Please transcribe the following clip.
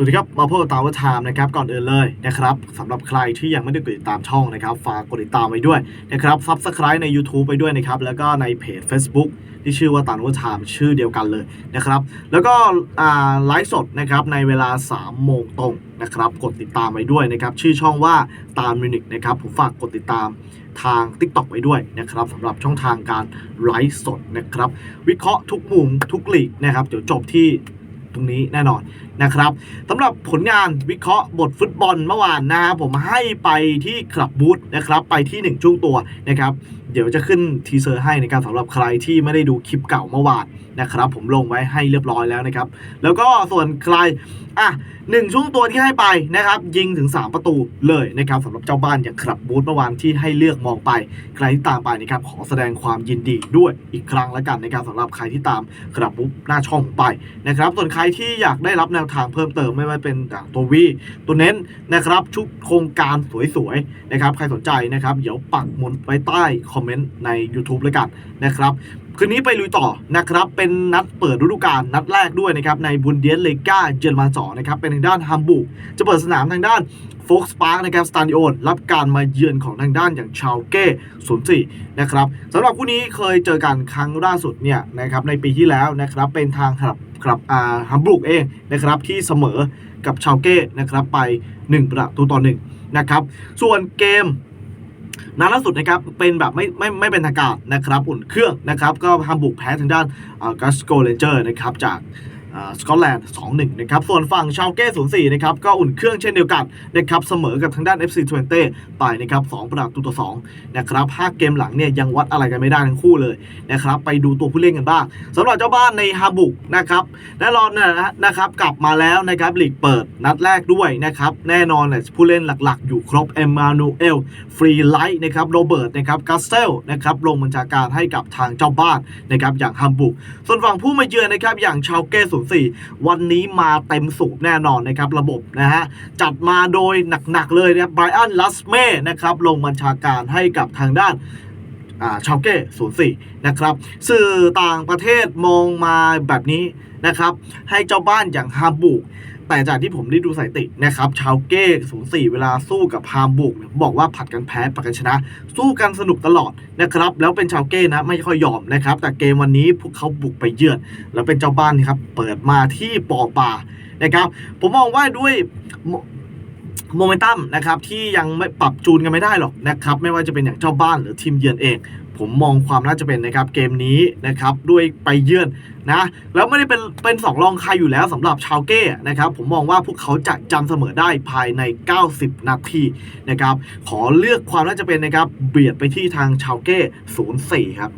สวัสดีครับ มาพบกับตาวัฒไทม์นะครับก่อนอื่นเลยนะครับสำหรับใครที่ยังไม่ได้กดติดตามช่องนะครับ ฝากกดติดตามไว้ด้วยนะครับซับสไคร b e ใน YouTube ไปด้วยนะครับ แล้วก็ในเพจ Facebook ที่ชื่อว่าตามวัฒไทม์ชื่อเดียวกันเลยนะครับ แล้วก็ไลฟ์สดนะครับในเวลา 3 โมงตรงนะครับ กดติดตามไว้ด้วยนะครับ ชื่อช่องว่าตามมิวนิกนะครับ ผมฝากกดติดตามทาง TikTok ไว้ด้วยนะครับสำหรับช่องทางการไลฟ์สดนะครับ วิเคราะห์ทุกมุมทุกหลีกนะครับ เดี๋ยวจบที่ ตรงนี้แน่นอนนะครับสำหรับผลงานวิเคราะห์บทฟุตบอลเมื่อวานนะครับผมให้ไปที่คลับบูธนะครับ ไปที่ 1 ช่วงตัวนะครับ เดี๋ยวจะขึ้นทีเซอร์ให้นะครับสำหรับใครที่ไม่ได้ดูคลิปเก่าเมื่อวานนะครับ ผมลงไว้ให้เรียบร้อยแล้วนะครับ แล้วก็ส่วนใครอะหนึ่งช่วงตัวที่ให้ไปนะครับ ยิงถึง 3 ประตูเลยนะครับสำหรับเจ้าบ้านอย่างคลับบูธเมื่อวานที่ให้เลือกมองไป ใครที่ตามไปนะครับขอแสดงความยินดีด้วยอีกครั้งล้วกันนะครับสำหรับใครที่ตามคลับบูธหน้าช่องไปนะครับส่วนใครที่อยากได้รับแนวทางเพิ่มเติมไม่ว่าเป็นตัววีตัวเน้นนะครับชุดโครงการสวยๆนะครับใครสนใจนะครับเดี๋ยวปักหมุดไว้ใต้คอมเมนต์ใน YouTube แล้วกันนะครับคืนนี้ไปลุยต่อนะครับ เป็นนัดเปิดฤดูกาลนัดแรกด้วยนะครับในบุนเดียสเลกาเยอรมันสองนะครับ เป็นทางด้านฮัมบูร์กจะเปิดสนามทางด้านโฟกสปาร์กนะครับสตาดิโอนรับการมาเยือนของทางด้านอย่างชาวเก้04นะครับสำหรับคู่นี้เคยเจอกันครั้งล่าสุดเนี่ยนะครับในปีที่แล้วนะครับ เป็นทางครับครับอ่าฮัมบูร์กเองนะครับที่เสมอกับชาวเก้นะครับไป 1 ประตูต่อ1นะครับส่วนเกม นัดล่าสุดนะครับเป็นแบบไม่ไม่ไม่เป็นทางการนะครับ อุ่นเครื่องนะครับ ก็ทำบุกแพ้ทางด้านกัสโกเลนเจอร์นะครับจาก สกอตแลนด์2-1 นะครับ ส่วนฝั่งชาวเก้ 04 นะครับ ก็อุ่นเครื่องเช่นเดียวกันนะครับ เสมอกับทางด้าน FC 20ไปนะครับ2ประตูต่อ2นะครับ5เกมหลังเนี่ยยังวัดอะไรกันไม่ได้ทั้งคู่เลยนะครับ ไปดูตัวผู้เล่นกันบ้างสำหรับเจ้าบ้านในฮาบุกนะครับ แน่นอนนะนะครับ กลับมาแล้วนะครับลีกเปิดนัดแรกด้วยนะครับ แน่นอนเนี่ยผู้เล่นหลักๆ อยู่ครบเอ็มมานูเอล ฟรีไลท์นะครับ โรเบิร์ตนะครับ กัสเซลนะครับ ลงบัญชาการให้กับทางเจ้าบ้านนะครับ อย่างฮัมบุก ส่วนฝั่งผู้มาเยือนนะครับ อย่างชาวเก้ 04วันนี้มาเต็มสูบแน่นอนนะครับระบบนะฮะจัดมาโดยหนักๆเลยนะครับไบรอันลัสเม่นะครับลงบัญชาการให้กับทางด้านชาวเก้04นะครับ สื่อต่างประเทศมองมาแบบนี้นะครับ ให้เจ้าบ้านอย่างฮาบุก แต่จากที่ผมได้ดูสถิตินะครับชาวเก้04เวลาสู้กับพามบุกเนี่ยบอกว่าผัดกันแพ้ผัดกันชนะ สู้กันสนุกตลอดนะครับแล้วเป็นชาวเก้นะไม่ค่อยยอมนะครับแต่เกมวันนี้พวกเขาบุกไปเยือน แล้วเป็นเจ้าบ้านนะครับเปิดมาที่ปอปานะครับผมมองว่าด้วย โมเมนตัมนะครับที่ยังไม่ปรับจูนกันไม่ได้หรอกนะครับไม่ว่าจะเป็นอย่างเจ้าบ้านหรือทีมเยือนเอง ผมมองความน่าจะเป็นนะครับเกมนี้นะครับด้วยไปเยือนนะแล้วไม่ได้เป็นเป็นสองรองใครอยู่แล้วสำหรับชาวเก้นะครับผมมองว่าพวกเขาจะจำเสมอได้ภายใน 90 นาทีนะครับขอเลือกความน่าจะเป็นนะครับเบียดไปที่ทางชาวเก้04 ครับ